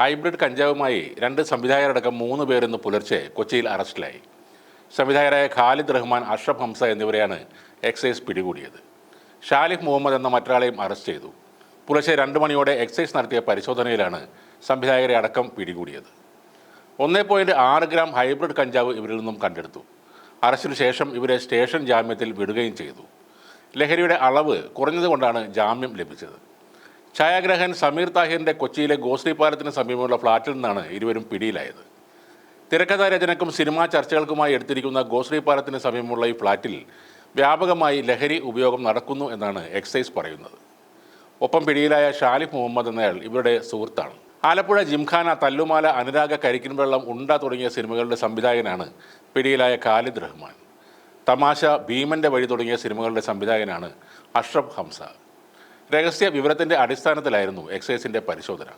Hybrid കഞ്ചാവുമായി രണ്ട് സംവിധായകരടക്കം മൂന്ന് പേർ ഇന്ന് പുലർച്ചെ കൊച്ചിയിൽ അറസ്റ്റിലായി. സംവിധായകരായ ഖാലിദ് റഹ്മാൻ അഷ്റഫ് ഹംസ എന്നിവരെയാണ് എക്സൈസ് പിടികൂടിയത്. ഷാലിഫ് മുഹമ്മദ് എന്ന മറ്റൊരാളെയും അറസ്റ്റ് ചെയ്തു. പുലർച്ചെ രണ്ട് മണിയോടെ എക്സൈസ് നടത്തിയ പരിശോധനയിലാണ് സംവിധായകരെ അടക്കം പിടികൂടിയത്. ഒന്നേ പോയിന്റ് ആറ് ഗ്രാം ഹൈബ്രിഡ് കഞ്ചാവ് ഇവരിൽ നിന്നും കണ്ടെടുത്തു. അറസ്റ്റിനു ശേഷം ഇവരെ സ്റ്റേഷൻ ജാമ്യത്തിൽ വിടുകയും ചെയ്തു. ലഹരിയുടെ അളവ് കുറഞ്ഞതുകൊണ്ടാണ് ജാമ്യം ലഭിച്ചത്. ഛായാഗ്രഹൻ സമീർ താഹിറിന്റെ കൊച്ചിയിലെ ഗോശ്രീ പാലത്തിന് സമീപമുള്ള ഫ്ളാറ്റിൽ നിന്നാണ് ഇരുവരും പിടിയിലായത്. തിരക്കഥാ രചനക്കും സിനിമാ ചർച്ചകൾക്കുമായി എടുത്തിരിക്കുന്ന ഗോശ്രീ പാലത്തിന് സമീപമുള്ള ഈ ഫ്ളാറ്റിൽ വ്യാപകമായി ലഹരി ഉപയോഗം നടക്കുന്നു എന്നാണ് എക്സൈസ് പറയുന്നത്. ഒപ്പം പിടിയിലായ ഷാലിഫ് മുഹമ്മദ് എന്നയാൾ ഇവരുടെ സുഹൃത്താണ്. ആലപ്പുഴ ജിംഖാന തല്ലുമാല അനുരാഗ കരിക്കിൻ വെള്ളം ഉണ്ട തുടങ്ങിയ സിനിമകളുടെ സംവിധായകനാണ് പിടിയിലായ ഖാലിദ് റഹ്മാൻ. തമാശ ഭീമന്റെ വഴി തുടങ്ങിയ സിനിമകളുടെ സംവിധായകനാണ് അഷ്റഫ് ഹംസ. രഹസ്യ വിവരത്തിന്റെ അടിസ്ഥാനത്തിലായിരുന്നു എക്സൈസിന്റെ പരിശോധന.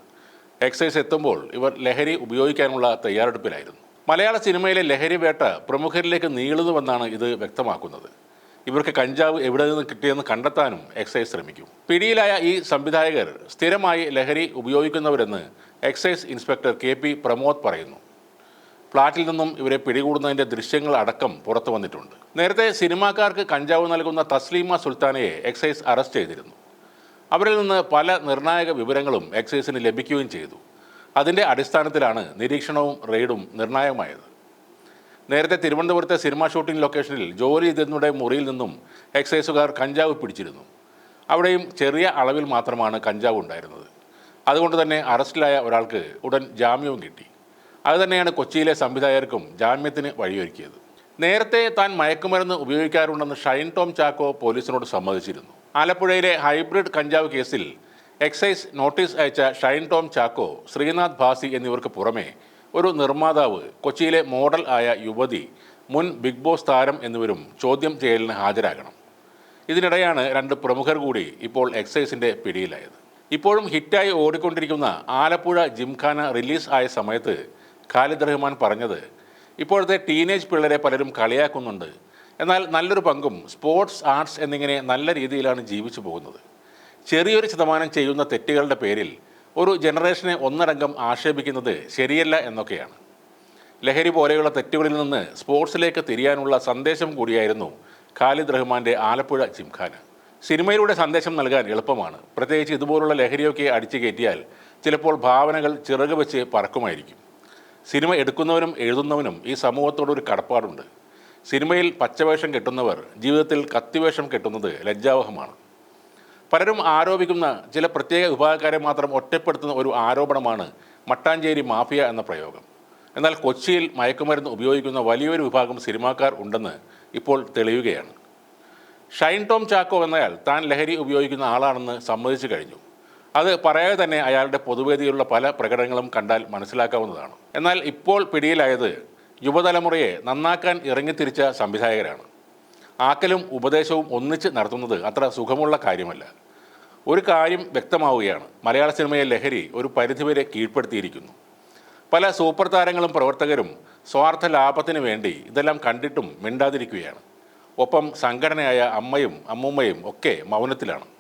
എക്സൈസ് എത്തുമ്പോൾ ഇവർ ലഹരി ഉപയോഗിക്കാനുള്ള തയ്യാറെടുപ്പിലായിരുന്നു. മലയാള സിനിമയിലെ ലഹരി വേട്ട പ്രമുഖരിലേക്ക് നീളുന്നുവെന്നാണ് ഇത് വ്യക്തമാക്കുന്നത്. ഇവർക്ക് കഞ്ചാവ് എവിടെ നിന്ന് കിട്ടിയെന്ന് കണ്ടെത്താനും എക്സൈസ് ശ്രമിക്കും. പിടിയിലായ ഈ സംവിധായകർ സ്ഥിരമായി ലഹരി ഉപയോഗിക്കുന്നവരെന്ന് excise inspector K P Pramod പറയുന്നു. ഫ്ളാറ്റിൽ നിന്നും ഇവരെ പിടികൂടുന്നതിന്റെ ദൃശ്യങ്ങൾ അടക്കം പുറത്തു വന്നിട്ടുണ്ട് നേരത്തെ സിനിമാക്കാർക്ക് കഞ്ചാവ് നൽകുന്ന തസ്ലീമ സുൽത്താനയെ എക്സൈസ് അറസ്റ്റ് ചെയ്തിരുന്നു. അവരിൽ നിന്ന് പല നിർണായക വിവരങ്ങളും എക്സൈസിന് ലഭിക്കുകയും ചെയ്തു. അതിന്റെ അടിസ്ഥാനത്തിലാണ് നിരീക്ഷണവും റെയ്ഡും നിർണായകമായത്. നേരത്തെ തിരുവനന്തപുരത്തെ സിനിമാ ഷൂട്ടിംഗ് ലൊക്കേഷനിൽ ജോലി ചെയ്തതിനുടെ മുറിയിൽ നിന്നും എക്സൈസുകാർ കഞ്ചാവ് പിടിച്ചിരുന്നു. അവിടെയും ചെറിയ അളവിൽ മാത്രമാണ് കഞ്ചാവ് ഉണ്ടായിരുന്നത്. അതുകൊണ്ട് തന്നെ അറസ്റ്റിലായ ഒരാൾക്ക് ഉടൻ ജാമ്യവും കിട്ടി. അതുതന്നെയാണ് കൊച്ചിയിലെ സംവിധായകർക്കും ജാമ്യത്തിന് വഴിയൊരുക്കിയത്. നേരത്തെ താൻ മയക്കുമരുന്ന് ഉപയോഗിക്കാറുണ്ടെന്ന് ഷൈൻ ടോം ചാക്കോ പോലീസിനോട് സമ്മതിച്ചിരുന്നു. ആലപ്പുഴയിലെ ഹൈബ്രിഡ് കഞ്ചാവ് കേസിൽ എക്സൈസ് നോട്ടീസ് അയച്ച ഷൈൻ ടോം ചാക്കോ ശ്രീനാഥ് ഭാസി എന്നിവർക്ക് പുറമെ ഒരു നിർമ്മാതാവ് കൊച്ചിയിലെ മോഡൽ ആയ യുവതി മുൻ ബിഗ് ബോസ് താരം എന്നിവരും ചോദ്യം ചെയ്യലിന് ഹാജരാകണം. ഇതിനിടെയാണ് രണ്ട് പ്രമുഖർ കൂടി ഇപ്പോൾ എക്സൈസിന്റെ പിടിയിലായത്. ഇപ്പോഴും ഹിറ്റായി ഓടിക്കൊണ്ടിരിക്കുന്ന ആലപ്പുഴ ജിംഖാന റിലീസ് ആയ സമയത്ത് ഖാലിദ് റഹ്മാൻ പറഞ്ഞത് ഇപ്പോഴത്തെ ടീനേജ് പിള്ളേരെ പലരും കളിയാക്കുന്നുണ്ട്. എന്നാൽ നല്ലൊരു പങ്കും സ്പോർട്സ് ആർട്സ് എന്നിങ്ങനെ നല്ല രീതിയിലാണ് ജീവിച്ചു പോകുന്നത്. ചെറിയൊരു ശതമാനം ചെയ്യുന്ന തെറ്റുകളുടെ പേരിൽ ഒരു ജനറേഷനെ ഒന്നടങ്കം ആക്ഷേപിക്കുന്നത് ശരിയല്ല എന്നൊക്കെയാണ്. ലഹരി പോലെയുള്ള തെറ്റുകളിൽ നിന്ന് സ്പോർട്സിലേക്ക് തിരിയാനുള്ള സന്ദേശം കൂടിയായിരുന്നു ഖാലിദ് റഹ്മാന്റെ ആലപ്പുഴ ജിംഖാന. സിനിമയിലൂടെ സന്ദേശം നൽകാൻ എളുപ്പമാണ്. പ്രത്യേകിച്ച് ഇതുപോലുള്ള ലഹരിയൊക്കെ അടിച്ചു കയറ്റിയാൽ ചിലപ്പോൾ ഭാവനകൾ ചിറക് വെച്ച് പറക്കുമായിരിക്കും. സിനിമ എടുക്കുന്നവനും എഴുതുന്നവനും ഈ സമൂഹത്തോടൊരു കടപ്പാടുണ്ട്. സിനിമയിൽ പച്ചവേഷം കെട്ടുന്നവർ ജീവിതത്തിൽ കത്തിവേഷം കെട്ടുന്നത് ലജ്ജാവഹമാണ്. പലരും ആരോപിക്കുന്ന ചില പ്രത്യേക വിഭാഗക്കാരെ മാത്രം ഒറ്റപ്പെടുത്തുന്ന ഒരു ആരോപണമാണ് മട്ടാഞ്ചേരി മാഫിയ എന്ന പ്രയോഗം. എന്നാൽ കൊച്ചിയിൽ മയക്കുമരുന്ന് ഉപയോഗിക്കുന്ന വലിയൊരു വിഭാഗം സിനിമാക്കാർ ഉണ്ടെന്ന് ഇപ്പോൾ തെളിയുകയാണ്. ഷൈൻ ടോം ചാക്കോ എന്നയാൾ താൻ ലഹരി ഉപയോഗിക്കുന്ന ആളാണെന്ന് സമ്മതിച്ചു കഴിഞ്ഞു. അത് പറയാതെ തന്നെ അയാളുടെ പൊതുവേദിയിലുള്ള പല പ്രകടനങ്ങളും കണ്ടാൽ മനസ്സിലാക്കാവുന്നതാണ്. എന്നാൽ ഇപ്പോൾ പിടിയിലായത് യുവതലമുറയെ നന്നാക്കാൻ ഇറങ്ങിത്തിരിച്ച സംവിധായകരാണ്. ആക്കലും ഉപദേശവും ഒന്നിച്ച് നടത്തുന്നത് അത്ര സുഖമുള്ള കാര്യമല്ല. ഒരു കാര്യം വ്യക്തമാവുകയാണ്. മലയാള സിനിമയെ ലഹരി ഒരു പരിധിവരെ കീഴ്പ്പെടുത്തിയിരിക്കുന്നു. പല സൂപ്പർ താരങ്ങളും പ്രവർത്തകരും സ്വാർത്ഥ ലാഭത്തിന് വേണ്ടി ഇതെല്ലാം കണ്ടിട്ടും മിണ്ടാതിരിക്കുകയാണ്. ഒപ്പം സംഘടനയായ അമ്മയും അമ്മൂമ്മയും ഒക്കെ മൗനത്തിലാണ്.